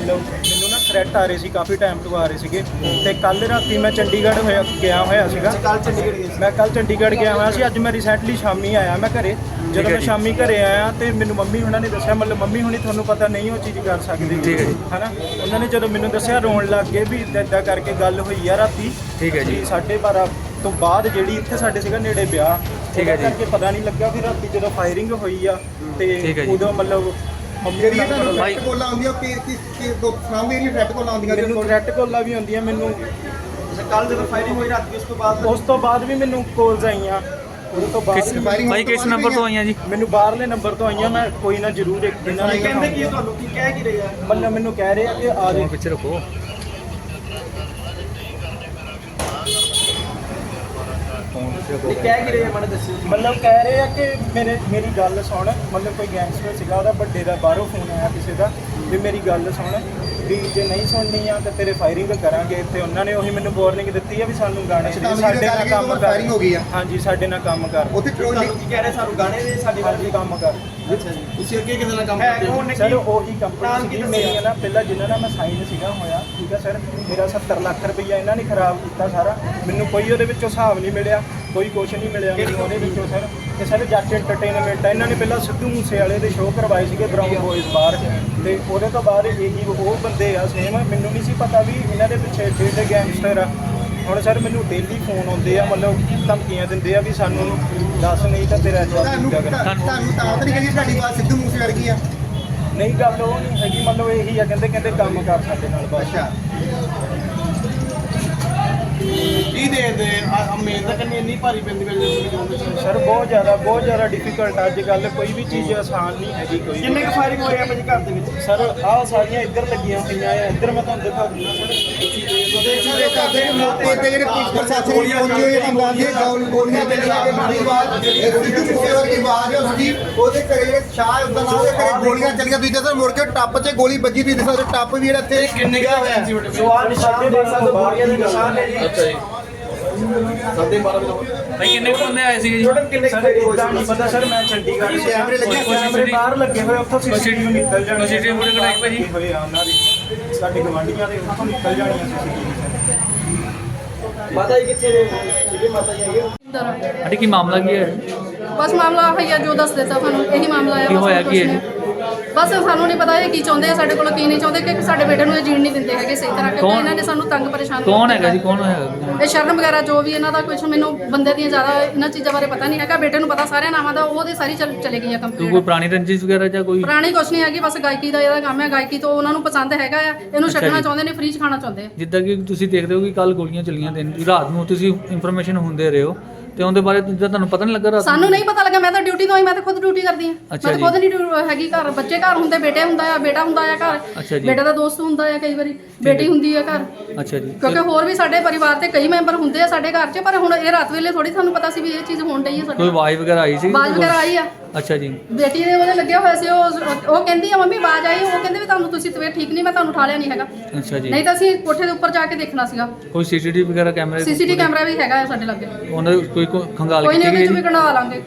ਮਤਲਬ ਮੈਨੂੰ ਨਾ ਥ੍ਰੈਟ ਆ ਰਹੇ ਸੀ ਕਾਫੀ ਟਾਈਮ ਤੋਂ ਆ ਰਹੇ ਸੀਗੇ। ਤੇ ਕੱਲ ਰਾਤੀ ਮੈਂ ਚੰਡੀਗੜ੍ਹ ਹੋਇਆ ਗਿਆ ਹੋਇਆ ਸੀਗਾ। ਕੱਲ ਚੰਡੀਗੜ੍ਹ ਗਿਆ ਮੈਂ ਕੱਲ ਚੰਡੀਗੜ੍ਹ ਗਿਆ ਹੋਇਆ ਸੀ। ਅੱਜ ਮੈਂ ਰੀਸੈਂਟਲੀ ਸ਼ਾਮੀ ਆਇਆ ਮੈਂ ਘਰੇ। ਜਦੋਂ ਮੈਂ ਸ਼ਾਮੀ ਘਰੇ ਆਇਆ ਤੇ ਮੈਨੂੰ ਮੰਮੀ ਹੁਣਾਂ ਨੇ ਦੱਸਿਆ ਮਤਲਬ ਮੰਮੀ ਹੁਣੀ ਤੁਹਾਨੂੰ ਪਤਾ ਨਹੀਂ ਉਹ ਚੀਜ਼ ਕਰ ਸਕਦੇ। ਠੀਕ ਹੈ ਜੀ। ਹਨਾ? ਉਹਨਾਂ ਨੇ ਜਦੋਂ ਮੈਨੂੰ ਦੱਸਿਆ ਰੋਣ ਲੱਗ ਗਏ ਵੀ ਏਦਾਂ ਏਦਾਂ ਕਰਕੇ ਗੱਲ ਹੋਈ ਆ ਰਾਤੀ। ਠੀਕ ਹੈ ਜੀ। ਵੀ ਸਾਢੇ ਬਾਰਾਂ ਤੋਂ ਬਾਅਦ ਜਿਹੜੀ ਇੱਥੇ ਸਾਡੇ ਸੀਗਾ ਨੇੜੇ ਵਿਆਹ ਠੀਕ ਹੈ ਜੀ। ਕਰਕੇ ਪਤਾ ਨਹੀਂ ਲੱਗਾ ਫਿਰ ਰਾਤੀ ਜਦੋਂ ਫਾਇਰਿੰਗ ਹੋਈ ਆ ਤੇ। ਉਦੋਂ ਮਤਲਬ ਮੰਮੀ ਜਿਹੜੀ ਨਾਲ ਤੁਹਾਨੂੰ ਭਾਈ- ਫਰੈਟ ਕੋਲਾਂ ਆਉਂਦੀਆਂ ਕਿ ਕਿ ਕਿ ਦੋ ਸਾਹਮਣੇ ਜਿਹੜੀਆਂ ਫਰੈਟ ਕੋਲਾਂ ਆਉਂਦੀਆਂ ਮੈਨੂੰ ਥ੍ਰੈਟ ਕਾਲਾਂ ਵੀ ਆਉਂਦੀਆਂ ਮੈਨੂੰ ਕੱਲ ਜਦੋਂ ਫਾਇਰਿੰਗ ਹੋਈ ਰਾਤੀ ਉਸ ਤੋਂ ਬਾਅਦ ਉਸ ਤੋਂ ਬਾਅਦ ਵੀ ਮੈਨੂੰ ਕਾਲਸ ਆਈਆਂ। ਉਸ ਤੋਂ ਬਾਅਦ ਕਿਸ ਵੀ firing ਭਾਈ ਕਿਸ ਨੰਬਰ ਤੋਂ ਆਈਆਂ ਜੀ? ਮੈਨੂੰ ਬਾਹਰਲੇ ਨੰਬਰ ਤੋਂ ਆਈਆਂ ਮੈਂ ਕੋਈ ਨਾ ਜ਼ਰੂਰ ਇੱਕ ਦਿਨ ਕਹਿੰਦੇ ਕੀ ਆ ਤੁਹਾਨੂੰ? ਕੀ ਕਹਿ ਕੀ ਰਹੇ ਆ? ਮਤਲਬ ਮੈਨੂੰ ਕਹਿ ਰਹੇ ਆ ਕਿ ਆ ਜਾਓ ਪਿੱਛੇ ਰੱਖੋ। ਫੋਨ ਪਿੱਛੇ ਰੱਖੋ ਇਹ ਕਹਿ ਕੀ ਰਹੇ ਆ? ਮੈਨੂੰ ਦੱਸਿਓ ਮਤਲਬ ਕਹਿ ਰਹੇ ਆ ਕਿ ਮੇਰੇ ਮੇਰੀ ਗੱਲ ਸੁਣ। ਮਤਲਬ ਕੋਈ ਗੈਂਗਸਟਰ ਸੀਗਾ ਉਹਦਾ ਵੱਡੇ ਦਾ ਬਾਹਰੋਂ ਫੋਨ ਆਇਆ ਕਿਸੇ ਦਾ ਵੀ ਮੇਰੀ ਗੱਲ ਸੁਣ ਵੀ ਜੇ ਨਹੀਂ ਸੁਣਨੀ ਆ ਤੇ ਤੇਰੇ ਫਾਇਰਿੰਗ ਕਰਾਂਗੇ ਤੇ ਉਹਨਾਂ ਨੇ ਉਹੀ ਮੈਨੂੰ ਵਾਰਨਿੰਗ ਦਿੱਤੀ ਆ ਵੀ ਸਾਨੂੰ ਗਾਣੇ ਸਾਡੇ ਨਾਲ ਕੰਮ ਕਰ firing ਹੋ ਗਈ ਆ। ਹਾਂਜੀ ਸਾਡੇ ਨਾਲ ਕੰਮ ਕਰ। ਉੱਥੇ ਟ੍ਰੋਲ ਤੁਹਾਨੂੰ ਕੀ ਕਹਿ ਰਹੇ? ਸਾਨੂੰ ਗਾਣੇ ਦੇ ਸਾਡੇ ਹਾਂਜੀ ਕੰਮ ਕਰ। ਅੱਛਾ ਜੀ। ਤੁਸੀਂ ਅੱਗੇ ਕਿਸੇ ਨਾਲ ਕੰਮ ਕਰਦੇ ਹੋ? ਸਰ ਉਹੀ ਕੰਪਨੀ ਸੀਗੀ? ਮੇਰੀ ਨਾ ਪਹਿਲਾਂ ਜਿਨ੍ਹਾਂ ਨਾਲ ਮੈਂ ਸਾਈਨ ਸੀਗਾ ਹੋਇਆ ਠੀਕ ਹੈ ਸਰ ਮੇਰਾ 70 ਲੱਖ ਰੁਪਈਆ ਇਹਨਾਂ ਨੇ ਖਰਾਬ ਕੀਤਾ ਸਾਰਾ। ਮੈਨੂੰ ਕੋਈ ਉਹਦੇ ਵਿੱਚੋਂ ਹਿਸਾਬ ਨਹੀਂ ਮਿਲਿਆ। ਕੋਈ ਕੁਛ ਨਹੀਂ ਮਿਲਿਆ ਮੈਨੂੰ ਉਹਦੇ ਵਿੱਚੋਂ ਸਰ। ਤੇ ਸਰ ਜੱਟ ਐਂਟਰਟੇਨਮੈਂਟ ਇਹਨਾਂ ਨੇ ਪਹਿਲਾਂ ਸਿੱਧੂ ਮੂਸੇ ਵਾਲੇ ਦੇ ਸ਼ੋਅ ਕਰਵਾਏ ਸੀਗੇ ਬਰਾਊਨ ਬੋਇਜ਼ ਬਾਹਰ। ਤੇ ਉਹਦੇ ਤੋਂ ਬਾਅਦ ਇਹੀ ਉਹ ਬੰਦੇ ਆ ਸੇਮ ਮੈਨੂੰ ਨਹੀਂ ਸੀ ਪਤਾ ਵੀ ਇਹਨਾਂ ਦੇ ਪਿੱਛੇ ਏਡੇ ਗੈਂਗਸਟਰ ਆ। ਹੁਣ ਸਰ ਮੈਨੂੰ ਡੇਲੀ ਫੋਨ ਆਉਂਦੇ ਆ ਮਤਲਬ ਧਮਕੀਆਂ ਦਿੰਦੇ ਆ ਵੀ ਸਾਨੂੰ ਦੱਸ ਨਹੀਂ ਤਾਂ ਤੇਰਾ ਜਵਾਬ ਤੁਹਾਨੂੰ ਦਿੱਤਾ। ਤੁਹਾਨੂੰ ਤਾਂ ਨਹੀਂ ਕਹੀ ਤੁਹਾਡੀ ਬਾਤ ਸਿੱਧੂ ਮੂਸੇ ਵਰਗੀ ਆ। ਨਹੀਂ ਗੱਲ ਉਹ ਨਹੀਂ ਹੈਗੀ ਮਤਲਬ ਇਹੀ ਆ ਕਹਿੰਦੇ ਕਹਿੰਦੇ ਕੰਮ ਕਰ ਸਾਡੇ ਨਾਲ ਬਸ। ਦੇ ਅਮੀਰ ਤਾਂ ਕੰਨੀ ਇੰਨੀ ਭਾਰੀ ਪੈਂਦੀ ਵੇ ਤੁਸੀਂ ਸਰ ਬਹੁਤ ਜ਼ਿਆਦਾ ਬਹੁਤ ਜ਼ਿਆਦਾ ਡਿਫਿਕਲਟ ਅੱਜ ਕੱਲ ਕੋਈ ਵੀ ਚੀਜ਼ ਆਸਾਨ ਨਹੀਂ ਹੈਗੀ ਕੋਈ ਕਿੰਨੇ ਕੁ ਫਾਇਰਿੰਗ ਹੋਏ ਆ ਭਾਜੀ ਘਰ ਦੇ ਵਿੱਚ? ਸਰ ਆਹ ਸਾਰੀਆਂ ਇੱਧਰ ਲੱਗੀਆਂ ਹੋਈਆਂ ਆ। ਇੱਧਰ ਮੈਂ ਤੁਹਾਨੂੰ ਦਿਖਾ ਦਿੰਦਾ। ਸਰ ਜਿਹੜੇ ਕਰਦੇ ਨੇ ਮੌਕੇ ਤੇ ਜਿਹੜੇ ਪੁਲਿਸ ਪ੍ਰਸ਼ਾਸਨ ਦੀ ਪਹੁੰਚੀ ਹੋਈ ਹੈ ਤੁਹਾਨੂੰ ਦੱਸਦੇ ਗੋਲ ਗੋਲੀਆਂ ਚੱਲੀਆਂ ਕਿ ਮਾਰੀ ਬਾਤ ਇਹ ਸਿੱਧੂ ਮੂਸੇ ਵਰਗੀ ਆਵਾਜ਼ ਹੈ ਉਸਦੀ ਉਹਦੇ ਘਰੇ ਜਿਹੜੇ ਸ਼ਾਹ ਉਸਦਾ ਨਾਮ ਉਹਦੇ ਘਰੇ ਗੋਲੀਆਂ ਚੱਲੀਆਂ ਤੁਸੀਂ ਦੱਸੋ ਮੁੜ ਕੇ ਟੱਪ 'ਚ ਗੋਲੀ ਵੱਜੀ ਤੁਸੀਂ ਦੱਸੋ ਟੱਪ ਵੀ ਜਿਹੜਾ ਇੱਥੇ ਕਿੰਨੇ ਕੁ ਹੋਇਆ ਸੀ ਵੱਡੇ ਸਵਾਲ ਨਿਸ਼ਾਨ ਦੇ ਸਕਦੇ ਗੋਲੀਆਂ ਦੇ ਨਿਸ਼ਾਨ ਨੇ ਜੀ ਅੱਛਾ ਜੀ। ਸਾਡੇ 12 ਵਜੇ ਭਾਈ ਕਿੰਨੇ ਕੁ ਬੰਦੇ ਆਏ ਸੀਗੇ ਜੀ? ਟੋਟਲ ਕਿੰਨੇ ਸਰ ਇਦਾਂ ਨਹੀਂ ਪਤਾ ਸਰ ਮੈਂ ਚੰਡੀਗੜ੍ਹ ਸੀ ਕੈਮਰੇ ਲੱਗੇ ਕੈਮਰੇ ਬਾਹਰ ਲੱਗੇ ਹੋਏ ਉੱਥੋਂ ਸੀਸੀਟੀਵੀ ਨਿਕਲ ਜਾਣੀ CCTV ਫੁਟੇਜ ਕਢਾਈ ਭਾਜੀ? ਹੋਏ ਆ ਉਹਨਾਂ ਦੀ। ਸਾਡੇ ਗਵਾਂਢੀਆਂ ਦੇ ਉੱਥੋਂ ਨਿਕਲ ਜਾਣੀਆਂ ਸੀਸੀਟੀਵੀ। ਮਾਤਾ ਜੀ ਕਿੱਥੇ ਨੇ? ਜਿਹੜੇ ਮਾਤਾ ਜੀ ਹੈਗੇ? ਅੰਦਰ ਆਂਟੀ ਕੀ ਮਾਮਲਾ ਕੀ ਹੈ? ਬਸ ਮਾਮਲਾ ਆ ਜੋ ਦੱਸ ਦਿੱਤਾ ਤੁਹਾਨੂੰ ਇਹੀ ਮਾਮਲਾ ਕੀ ਬਸ ਹੋਇਆ ਕੀ ਹੈ? ਬਸ ਸਾਨੂੰ ਨਹੀਂ ਪਤਾ ਇਹ ਕੀ ਚਾਹੁੰਦੇ ਆ ਸਾਡੇ ਕੋਲ ਕੀ ਨਹੀਂ ਚਾਹੁੰਦੇ ਕਿ ਸਾਡੇ ਬੇਟੇ ਨੂੰ ਇਹ ਜੀਣ ਨਹੀਂ ਦਿੰਦੇ ਹੈਗੇ ਸਹੀ ਤਰ੍ਹਾਂ ਕਿਉਂਕਿ ਇਹਨਾਂ ਨੇ ਸਾਨੂੰ ਤੰਗ ਪਰੇਸ਼ਾਨ ਕੌਣ ਹੈਗਾ ਜੀ? ਕੌਣ ਹੈਗਾ? ਇਹ ਸ਼ਰਨ ਵਗੈਰਾ ਜੋ ਵੀ ਇਹਨਾਂ ਦਾ ਕੁਝ ਮੈਨੂੰ ਬੰਦੇ ਦੀਆਂ ਜ਼ਿਆਦਾ ਇਹਨਾਂ ਚੀਜ਼ਾਂ ਬਾਰੇ ਪਤਾ ਨਹੀਂ ਹੈਗਾ ਬੇਟੇ ਨੂੰ ਪਤਾ ਸਾਰਿਆਂ ਨਾਮਾਂ ਦਾ ਉਹਦੀ ਸਾਰੀ ਚੱਲ ਗਈ ਆ ਤੂੰ ਕੋਈ ਕੰਪਲੀਟ ਪੁਰਾਣੀ ਰੰਜਿਸ਼ ਵਗੈਰਾ ਜਾਂ ਕੋਈ? ਪੁਰਾਣੀ ਕੁਛ ਨਹੀਂ ਹੈਗੀ ਬਸ ਗਾਇਕੀ ਦਾ ਇਹਦਾ ਕੰਮ ਹੈ ਗਾਇਕੀ ਤੋਂ ਉਹਨਾਂ ਨੂੰ ਪਸੰਦ ਹੈਗਾ ਆ ਇਹਨੂੰ ਛੱਡਣਾ। ਚਾਹੁੰਦੇ ਨੇ ਫ੍ਰੀ ਚ ਖਾਣਾ ਚਾਹੁੰਦੇ ਆ। ਜਿੱਦਾਂ ਕਿ ਤੁਸੀਂ ਦੇਖਦੇ ਹੋ ਕਿ ਕੱਲ ਗੋਲੀਆਂ ਚੱਲੀਆਂ ਦਿਨ ਰਾਤ ਨੂੰ ਤੁਸੀਂ ਇਨਫੋਰਮੇਸ਼ਨ ਹੁੰਦੇ ਰਹੇ ਹੋ ਤੇ ਉਹਦੇ ਬਾਰੇ ਜਿੱਦਾਂ ਤੁਹਾਨੂੰ ਪਤਾ ਨਹੀਂ ਲੱਗਾ ਰਾਤ ਨੂੰ? ਸਾਨੂੰ ਨਹੀਂ ਪਤਾ ਲੱਗਾ ਮੈਂ ਤਾਂ ਡਿਊਟੀ ਤੋਂ ਆਈ ਮੈਂ ਤਾਂ ਖੁਦ ਡਿਊਟੀ ਕਰਦੀ ਹਾਂ। ਮੈਂ ਅੱਛਾ ਤਾਂ ਜੀ। ਖੁਦ ਨਹੀਂ ਡਿਊ- ਹੈਗੀ ਘਰ। ਬੱਚੇ ਘਰ ਹੁੰਦੇ ਬੇਟੇ ਹੁੰਦਾ ਆ ਬੇਟਾ ਹੁੰਦਾ ਆ ਘਰ। ਜੀ। ਬੇਟੇ ਦਾ ਦੋਸਤ ਹੁੰਦਾ ਆ ਕਈ ਵਾਰੀ। ਬੇਟੀ ਹੁੰਦੀ ਆ ਘਰ। ਅੱਛਾ ਜੀ। ਕਿਉਂਕਿ ਹੋਰ ਵੀ ਸਾਡੇ ਪਰਿਵਾਰ ਤੇ ਕਈ ਮੈਂਬਰ ਹੁੰਦੇ ਆ ਸਾਡੇ ਘਰ 'ਚ ਪਰ ਹੁਣ ਇਹ ਰਾਤ ਵੇਲੇ ਥੋੜੀ ਸਾਨੂੰ ਪਤਾ ਸੀ ਵੀ ਇਹ ਚੀਜ਼ ਹੋਣ ਡਈ ਕੋਈ ਸਾਡੇ ਆਵਾਜ਼ ਵਗੈਰਾ ਆਈ ਸੀ? ਬਾਜ ਵਗੈਰਾ ਆਈ ਆ। ਅੱਛਾ ਜੀ। ਬੇਟੀ ਦੇ ਉਹਦੇ ਲੱਗਿਆ ਹੋਇਆ ਸੀ ਉਹ ਉਹ ਕਹਿੰਦੀ ਆ ਮੰਮੀ ਆਵਾਜ਼ ਆਈ। ਉਹ ਕਹਿੰਦੇ ਵੀ ਤੁਹਾਨੂੰ ਤੁਸੀਂ ਤਵੇ ਠੀਕ ਨਹੀਂ ਮੈਂ ਤੁਹਾਨੂੰ ਉਠਾ ਲਿਆ ਨਹੀਂ ਹੈਗਾ। ਅੱਛਾ ਜੀ। ਨਹੀਂ ਤਾਂ ਅਸੀਂ ਕੋਠੇ ਦੇ ਉੱਪਰ ਜਾ ਕੇ ਦੇਖਣਾ ਸੀਗਾ। ਕੋਈ ਸੀਸੀਟੀਵੀ ਵਗੈਰਾ ਕੈਮਰੇ ਸੀਸੀਟੀ ਕੈਮਰਾ ਵੀ ਹੈਗਾ ਸਾਡੇ ਲੱਗੇ। ਉਹਨਾਂ ਦੀ ਕੋਈ ਕੋ- ਖੰਗਾਲ ਕੋਈ ਨਹੀਂ ਕੀਤੀ ਉਹਦੇ ਚ ਗਈ ਵੀ ਕਢਵਾ ਲਾਂਗੇ।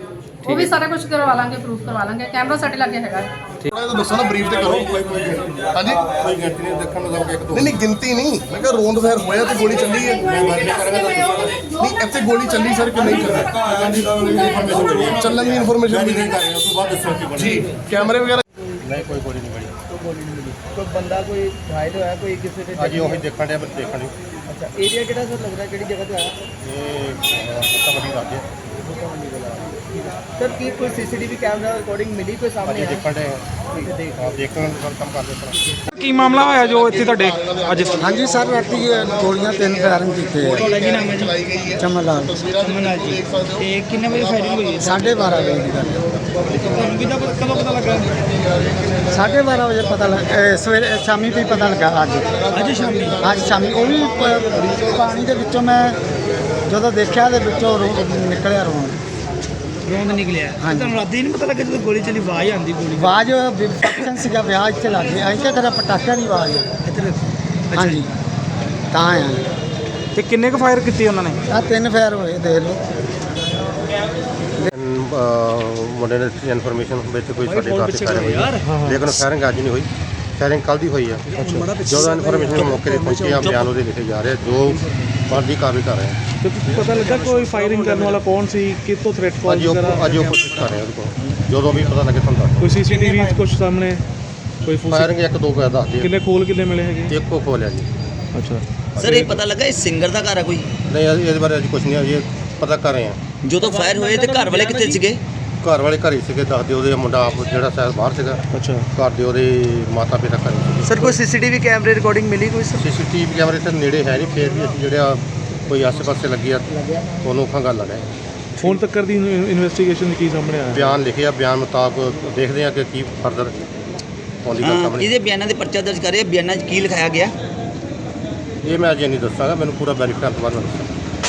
ਉਹ ਵੀ ਸਾਰਾ ਕੁਝ ਕਰਵਾ ਲਾਂਗੇ ਪ੍ਰੂਫ ਕਰਵਾ ਲਾਂਗੇ। ਕੈਮਰਾ ਸਾਡੇ ਲੱਗੇ ਹੈਗਾ ਹੈ ਥੋੜਾ ਜਿਹਾ ਦੱਸੋ ਨਾ ਬਰੀਫ ਤੇ ਕਰੋ। ਹਾਂਜੀ? ਕੋਈ ਗਿਣਤੀ ਨਹੀਂ ਦੇਖਣ ਨੂੰ ਇੱਕ ਦੋ। ਨਹੀਂ ਨਹੀਂ ਗਿਣਤੀ ਨਹੀਂ। ਮੈਂ ਕਿਹਾ ਰੋਂਦ ਫੇਰ ਹੋਇਆ ਤੇ ਗੋਲੀ ਚੱਲੀ ਹੈ। ਨਹੀਂ ਇੱਥੇ ਗੋਲੀ ਚੱਲੀ ਸਰ ਕਿ ਨਹੀਂ ਚੱਲੀ? ਚੱਲਣ ਦੀ ਇਨਫੋਰਮੇਸ਼ਨ ਵੀ ਨਹੀਂ ਕਰ ਰਹੇ ਉਸ ਤੋਂ ਬਾਅਦ ਦੱਸੋ ਕੀ ਜੀ ਕੈਮਰੇ ਵਗੈਰਾ? ਕੋਈ ਬੰਦਾ ਕੋਈ ਘਾਇਲ ਹੋਇਆ ਕੋਈ ਕਿਸੇ ਦੇ ਹਾਂਜੀ ਉਹੀ ਦੇਖਣ ਡਿਆ ਮੈਂ ਦੇਖਣ। ਅੱਛਾ ਏਰੀਆ ਕਿਹੜਾ ਸਰ ਲੱਗਦਾ ਕਿਹੜੀ ਜਗ੍ਹਾ ਤੇ ਆਇਆ ਇਹ ਤਾਂ ਵੱਡੀ ਗੱਲ ਹੈ ਸਰ ਕੀ ਕੋਈ ਸੀਸੀਟੀਵੀ ਕੈਮਰਾ ਰਿਕਾਰਡਿੰਗ ਮਿਲੀ ਕੋਈ ਸਾਹਮਣੇ ਹਾਂਜੀ ਆਇਆ? ਦੇਖਣ ਦੇ ਹਾਂ ਦੇਖਣ ਦਾ ਕੰਮ ਕਰਦੇ ਸਰ ਕੀ ਮਾਮਲਾ ਹੋਇਆ ਜੋ ਇੱਥੇ ਤੁਹਾਡੇ ਅੱਜ ਹਾਂਜੀ ਸਰ ਰਾਤੀ ਇਹ ਗੋਲੀਆਂ ਤਿੰਨ ਫਾਇਰਿੰਗ ਕੀਤੇ ਆ। ਤੁਹਾਡਾ ਕੀ ਨਾਮ ਹੈ ਜੀ? ਚਮਨ ਲਾਲ ਮਨਾ ਜੀ। ਤੇ ਕਿੰਨੇ ਵਜੇ ਫਾਇਰਿੰਗ ਹੋਈ ਸਾਢੇ 12 ਵਜੇ ਦੀ ਗੱਲ ਹੈ। ਤੁਹਾਨੂੰ ਕਿਦਾਂ ਕਦੋਂ ਪਤਾ ਲੱਗਾ? ਸਾਢੇ 12 ਵਜੇ ਪਤਾ ਲੱਗ ਇਹ ਸਵੇਰੇ ਸ਼ਾਮੀ ਵੀ ਪਤਾ ਲੱਗਾ ਅੱਜ। ਅੱਜ ਸ਼ਾਮੀ? ਅੱਜ ਸ਼ਾਮੀ। ਉਹ ਵੀ ਪ- ਪਾਣੀ ਦੇ ਵਿੱਚੋਂ ਮੈਂ ਜਦੋਂ ਦੇਖਿਆ ਤੇ ਵਿੱਚੋਂ ਰੋ- ਨਿਕਲਿਆ ਰੋਣ। ਰੋਂਦ ਨਿਕਲਿਆ। ਹਾਂਜੀ। ਤੁਹਾਨੂੰ ਰਾਤੀ ਨਹੀਂ ਪਤਾ ਲੱਗਾ ਜਦੋਂ ਗੋਲੀ ਚੱਲੀ ਆਵਾਜ਼ ਆਂਦੀ ਗੋਲੀ ਆਵਾਜ਼ ਫੰਕਸ਼ਨ ਸੀਗਾ ਵਿਆਹ ਇੱਥੇ ਲੱਗੇ ਅਸੀਂ ਕਿਹਾ ਤੇਰਾ ਪਟਾਕਾ ਦੀ ਆਵਾਜ਼ ਹੈ ਇੱਧਰ ਹਾਂਜੀ। ਤਾਂ ਆ ਤੇ ਕਿੰਨੇ ਕੁ ਫਾਇਰ ਕੀਤੀ ਉਹਨਾਂ ਨੇ? ਆ ਤਿੰਨ ਫਾਇਰ ਹੋਏ ਦੇਖ ਲਓ। ਮੁੰਡੇ ਨੇ ਇਨਫੋਰਮੇਸ਼ਨ ਵਿੱਚ ਕੋਈ ਸਾਡੇ ਘਰ ਤੇ ਫਾਇਰਿੰਗ ਹੋਈ ਲੇਕਿਨ ਫਾਇਰਿੰਗ ਅੱਜ ਨਹੀਂ ਹੋਈ। ਫਾਇਰਿੰਗ ਕੱਲ ਦੀ ਹੋਈ ਆ। ਜਦੋਂ ਇਨਫੋਰਮੇਸ਼ਨ ਮੌਕੇ ਤੇ ਪਹੁੰਚੇ ਆ ਬਿਆਨ ਉਹਦੇ ਲਿਖੇ ਜਾ ਰਹੇ ਆ, ਜੋ ਬਣਦੀ ਕਾਰਵਾਈ ਕਰ ਰਹੇ ਆ ਤੇ ਪਤਾ ਲੱਗਾ ਕੋਈ ਫਾਇਰਿੰਗ ਕਰਨ ਵਾਲਾ ਕੌਣ ਸੀ? ਕਿੱਥੋਂ ਥ੍ਰੈਟ ਕਾਲ ਅੱਜ ਉਹ ਵਗੈਰਾ? ਅੱਜ ਉਹ ਕੋਸ਼ਿਸ਼ ਕਰ ਰਹੇ ਆ ਉਹਦੇ ਕੋਲ। ਜਦੋਂ ਵੀ ਪਤਾ ਲੱਗੇ ਤੁਹਾਨੂੰ ਦੱਸ ਕੋਈ ਸੀਸੀਟੀਵੀ ਵਿੱਚ ਕੁਝ ਸਾਹਮਣੇ? ਕੋਈ ਫਾਇਰਿੰਗ ਇੱਕ ਦੋ ਕਰ ਦੱਸਦੇ ਕਿੰਨੇ ਖੋਲ ਕਿੰਨੇ ਮਿਲੇ ਹੈਗੇ। ਇੱਕੋ ਖੋਲਿਆ ਜੀ। ਅੱਛਾ। ਸਰ ਇਹ ਪਤਾ ਲੱਗਾ ਇਹ ਸਿੰਗਰ ਦਾ ਘਰ ਹੈ ਕੋਈ? ਨਹੀਂ ਇਹ- ਇਹਦੇ ਬਾਰੇ ਅੱਜ ਕੁਝ ਨਹੀਂ ਅਜੇ ਪਤਾ ਕਰ ਰਹੇ ਆ ਜਦੋਂ ਫਾਇਰ ਹੋਏ ਤੇ ਘਰ ਵਾਲੇ ਕਿੱਥੇ ਸੀਗੇ? ਘਰ ਵਾਲੇ ਘਰੇ ਸੀਗੇ ਦੱਸਦੇ ਉਹਦੇ ਮੁੰਡਾ ਆਪ ਜਿਹੜਾ ਸ਼ਾਇਦ ਬਾਹਰ ਸੀਗਾ। ਅੱਛਾ। ਘਰ ਦੇ ਉਹਦੇ ਮਾਤਾ ਪਿਤਾ ਘਰੇ ਸਰ ਕੋਈ ਸੀਸੀਟੀਵੀ ਕੈਮਰੇ ਰਿਕਾਰਡਿੰਗ ਮਿਲੀ ਕੋਈ ਸਰ? ਸੀਸੀਟੀਵੀ ਕੈਮਰੇ ਤੇ ਨੇੜੇ ਹੈ ਨਹੀਂ ਫੇਰ ਵੀ ਅਸੀਂ ਜਿਹੜਾ ਕੋਈ ਆਸ-ਪਾਸੇ ਲੱਗੀ ਆ ਉਹਨੂੰ ਖਾਂ ਗੱਲ ਲਗਾਏ ਹੁਣ ਤੱਕ ਦੀ ਇਨਵੈਸਟੀਗੇਸ਼ਨ ਕੀ ਸਾਹਮਣੇ ਆਇਆ? ਬਿਆਨ ਲਿਖਿਆ ਬਿਆਨ ਮੁਤਾਬਕ ਦੇਖਦੇ ਆ ਕਿ ਕੀ ਫਰਦਰ ਆਉਂਦੀ ਗੱਲ ਸਾਹਮਣੇ। ਇਹਦੇ ਬਿਆਨਾਂ ਦੇ ਪਰਚਾ ਦਰਜ ਕਰੇ ਬਿਆਨਾਂ 'ਚ ਕੀ ਲਿਖਾਇਆ ਗਿਆ? ਇਹ ਮੈਂ ਅਜੇ ਨਹੀਂ ਦੱਸਾਂਗਾ ਮੈਨੂੰ ਪੂਰਾ ਵੈਰੀਫਾਈ ਕਰਨ ਤੋਂ ਬਾਅਦ ਮੈਂ ਦੱਸਾਂਗਾ।